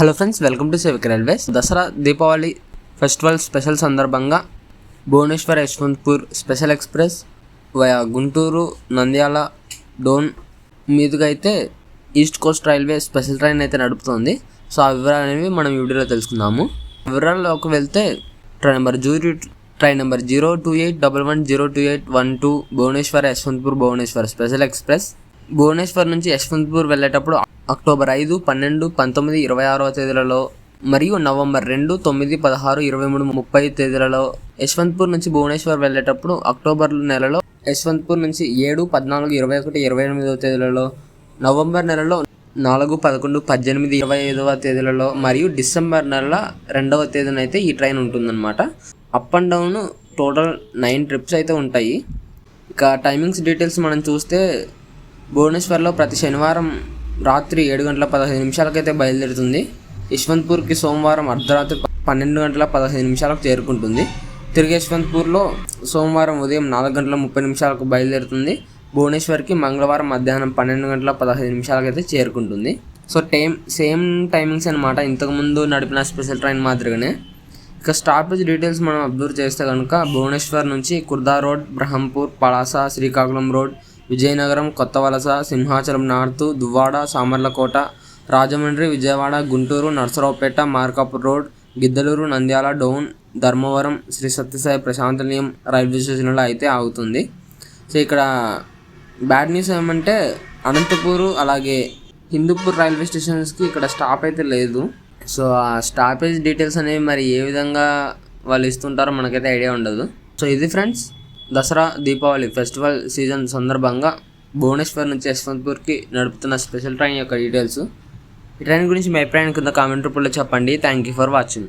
Hello friends welcome to సేవిక్ railways. Dasara Deepavali festival special సందర్భంగా Bhubaneswar Yesvantpur special express via Guntur Nandyal Dhone మీదుగా అయితే east coast railway special train అయితే నడుపుతోంది. So ఆ వివరాలు అనేవి మనం ఈ వీడియోలో తెలుసుకుందాము. వివరాల్లోకి వెళ్తే train number jury train number zero two eight double one zero two eight one two Bhubaneswar Yesvantpur Bhubaneswar special express. Bhubaneswar నుంచి యశ్వంత్పూర్ వెళ్ళేటప్పుడు అక్టోబర్ ఐదు పన్నెండు పంతొమ్మిది ఇరవై ఆరవ తేదీలలో మరియు నవంబర్ రెండు తొమ్మిది పదహారు ఇరవై మూడు ముప్పై తేదీలలో యశ్వంత్పూర్ నుంచి భువనేశ్వర్ వెళ్ళేటప్పుడు అక్టోబర్ నెలలో యశ్వంత్పూర్ నుంచి ఏడు పద్నాలుగు ఇరవై ఒకటి ఇరవై ఎనిమిదవ తేదీలలో నవంబర్ నెలలో నాలుగు పదకొండు పద్దెనిమిది ఇరవై ఐదవ తేదీలలో మరియు డిసెంబర్ నెల రెండవ తేదీన అయితే ఈ ట్రైన్ ఉంటుందన్నమాట. Up and down total nine trips అయితే ఉంటాయి. ఇక టైమింగ్స్ డీటెయిల్స్ మనం చూస్తే భువనేశ్వర్లో ప్రతి శనివారం రాత్రి ఏడు గంటల పదహైదు నిమిషాలకైతే బయలుదేరుతుంది. యశ్వంత్పూర్కి సోమవారం అర్ధరాత్రి పన్నెండు గంటల పదహైదు నిమిషాలకు చేరుకుంటుంది. తిరిగి యశ్వంత్పూర్లో సోమవారం ఉదయం నాలుగు గంటల ముప్పై నిమిషాలకు బయలుదేరుతుంది. భువనేశ్వర్కి మంగళవారం మధ్యాహ్నం పన్నెండు గంటల పదహైదు నిమిషాలకైతే చేరుకుంటుంది. సో టైం సేమ్ టైమింగ్స్ అనమాట ఇంతకుముందు నడిపిన స్పెషల్ ట్రైన్ మాదిరిగానే. ఇక స్టాపేజ్ డీటెయిల్స్ మనం అబ్జర్వ్ చేస్తే కనుక భువనేశ్వర్ నుంచి కుర్దా రోడ్ బ్రహ్మంపూర్ పలాస శ్రీకాకుళం రోడ్ విజయనగరం కొత్త వలస Simhachalam north Duvvada Samarlakota Rajahmundry Vijayawada Guntur Narasaraopet Markapur road Giddalur Nandyal down Dharmavaram Shri Sathya Sai ప్రశాంతనిలయం railway స్టేషన్లో అయితే ఆగుతుంది. సో ఇక్కడ బ్యాడ్ న్యూస్ ఏమంటే అనంతపూరు అలాగే హిందూపూర్ రైల్వే స్టేషన్స్కి ఇక్కడ స్టాప్ అయితే లేదు. సో ఆ స్టాపేజ్ డీటెయిల్స్ అనేవి మరి ఏ విధంగా వాళ్ళు ఇస్తుంటారో మనకైతే ఐడియా ఉండదు. సో ఇది friends. Dasara Deepavali festival season సందర్భంగా భువనేశ్వర్ నుంచి యశ్వంత్పూర్కి నడుపుతున్న స్పెషల్ ట్రైన్ యొక్క డీటెయిల్స్. ఈ ట్రైన్ గురించి మీ అభిప్రాయం కింద కామెంట్ రూపంలో చెప్పండి. Thank you for watching